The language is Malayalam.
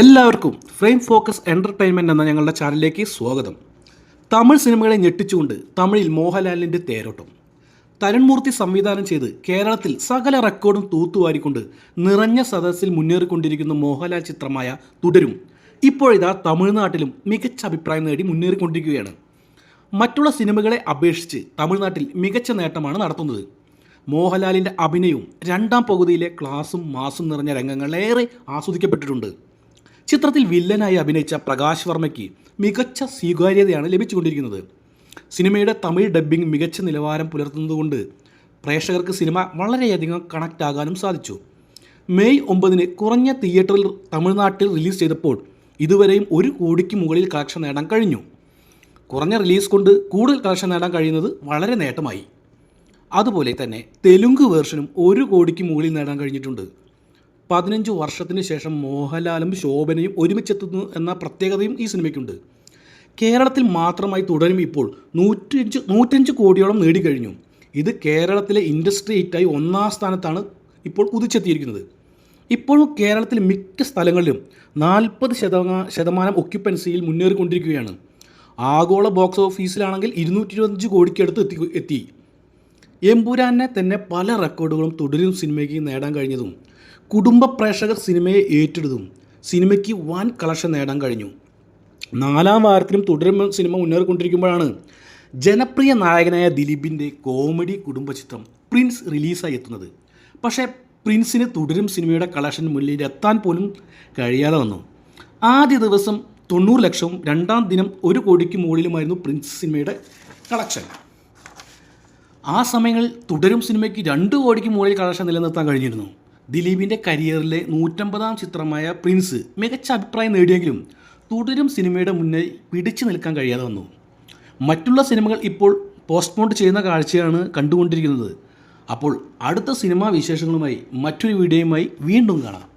എല്ലാവർക്കും ഫ്രെയിം ഫോക്കസ് എന്റർടൈൻമെന്റ് എന്ന ഞങ്ങളുടെ ചാനലിലേക്ക് സ്വാഗതം. തമിഴ് സിനിമകളെ ഞെട്ടിച്ചുകൊണ്ട് തമിഴിൽ മോഹൻലാലിന്റെ തേരോട്ടം. തരൺമൂർത്തി സംവിധാനം ചെയ്ത് കേരളത്തിൽ സകല റെക്കോർഡും തൂത്തുവാരിക്കൊണ്ട് നിറഞ്ഞ സദസ്സിൽ മുന്നേറിക്കൊണ്ടിരിക്കുന്ന മോഹൻലാൽ ചിത്രമായ തുടരും. ഇപ്പോഴിതാ തമിഴ്നാട്ടിലും മികച്ച അഭിപ്രായം നേടി മുന്നേറിക്കൊണ്ടിരിക്കുകയാണ്. മറ്റുള്ള സിനിമകളെ അപേക്ഷിച്ച് തമിഴ്നാട്ടിൽ മികച്ച നേട്ടമാണ് നടത്തുന്നത്. മോഹൻലാലിന്റെ അഭിനയവും രണ്ടാം പകുതിയിലെ ക്ലാസും മാസും നിറഞ്ഞ രംഗങ്ങളേറെ ആസ്വദിക്കപ്പെട്ടിട്ടുണ്ട്. ചിത്രത്തിൽ വില്ലനായി അഭിനയിച്ച പ്രകാശ് വർമ്മയ്ക്ക് മികച്ച സ്വീകാര്യതയാണ് ലഭിച്ചുകൊണ്ടിരിക്കുന്നത്. സിനിമയുടെ തമിഴ് ഡബ്ബിംഗ് മികച്ച നിലവാരം പുലർത്തുന്നതുകൊണ്ട് പ്രേക്ഷകർക്ക് സിനിമ വളരെയധികം കണക്റ്റ് ആകാനും സാധിച്ചു. മെയ് ഒമ്പതിന് കുറഞ്ഞ തിയേറ്ററിൽ തമിഴ്നാട്ടിൽ റിലീസ് ചെയ്തപ്പോൾ ഇതുവരെയും ഒരു കോടിക്ക് മുകളിൽ കളക്ഷൻ നേടാൻ കഴിഞ്ഞു. കുറഞ്ഞ റിലീസ് കൊണ്ട് കൂടുതൽ കളക്ഷൻ നേടാൻ കഴിയുന്നത് വളരെ നേട്ടമായി. അതുപോലെ തന്നെ തെലുങ്ക് വേർഷനും ഒരു കോടിക്ക് മുകളിൽ നേടാൻ കഴിഞ്ഞിട്ടുണ്ട്. പതിനഞ്ച് വർഷത്തിന് ശേഷം മോഹൻലാലും ശോഭനയും ഒരുമിച്ചെത്തുന്നു എന്ന പ്രത്യേകതയും ഈ സിനിമയ്ക്കുണ്ട്. കേരളത്തിൽ മാത്രമായി തുടരും ഇപ്പോൾ നൂറ്റഞ്ച് നൂറ്റഞ്ച് കോടിയോളം നേടിക്കഴിഞ്ഞു. ഇത് കേരളത്തിലെ ഇൻഡസ്ട്രി ഹിറ്റായി ഒന്നാം സ്ഥാനത്താണ് ഇപ്പോൾ കുതിച്ചെത്തിയിരിക്കുന്നത് ഇപ്പോഴും കേരളത്തിൽ മിക്ക സ്ഥലങ്ങളിലും നാൽപ്പത് ശതമാ ശതമാനം ഒക്യുപ്പൻസിയിൽ മുന്നേറിക്കൊണ്ടിരിക്കുകയാണ്. ആഗോള ബോക്സ് ഓഫീസിലാണെങ്കിൽ ഇരുന്നൂറ്റി ഇരുപത്തഞ്ച് കോടിക്കടുത്ത് എത്തി എത്തി. എമ്പുരാനെ തന്നെ പല റെക്കോർഡുകളും തുടരും സിനിമയ്ക്ക് നേടാൻ കഴിഞ്ഞതും. കുടുംബ പ്രേക്ഷകർ സിനിമയെ ഏറ്റെടുത്തും. സിനിമയ്ക്ക് വൻ കളക്ഷൻ നേടാൻ കഴിഞ്ഞു. നാലാം വാരത്തിലും തുടരും സിനിമ മുന്നേറിക്കൊണ്ടിരിക്കുമ്പോഴാണ് ജനപ്രിയ നായകനായ ദിലീപിന്റെ കോമഡി കുടുംബ ചിത്രം പ്രിൻസ് റിലീസായി എത്തുന്നത്. പക്ഷേ പ്രിൻസിന് തുടരും സിനിമയുടെ കളക്ഷൻ മുന്നിൽ എത്താൻ പോലും കഴിയാതെ വന്നു. ആദ്യ ദിവസം തൊണ്ണൂറ് ലക്ഷവും രണ്ടാം ദിനം ഒരു കോടിക്ക് മുകളിലുമായിരുന്നു പ്രിൻസ് സിനിമയുടെ കളക്ഷൻ. ആ സമയങ്ങളിൽ തുടരും സിനിമയ്ക്ക് രണ്ട് കോടിക്ക് മുകളിൽ കളക്ഷൻ നിലനിർത്താൻ കഴിഞ്ഞിരുന്നു. ദിലീപിന്റെ കരിയറിലെ നൂറ്റമ്പതാം ചിത്രമായ പ്രിൻസ് മികച്ച അഭിപ്രായം നേടിയെങ്കിലും തുടരും സിനിമയുടെ മുന്നിൽ പിടിച്ചു നിൽക്കാൻ കഴിയാതെ വന്നു. മറ്റുള്ള സിനിമകൾ ഇപ്പോൾ പോസ്റ്റ്പോണ്ട് ചെയ്യുന്ന കാഴ്ചയാണ് കണ്ടുകൊണ്ടിരിക്കുന്നത്. അപ്പോൾ അടുത്ത സിനിമാ വിശേഷങ്ങളുമായി മറ്റൊരു വീഡിയോയുമായി വീണ്ടും കാണാം.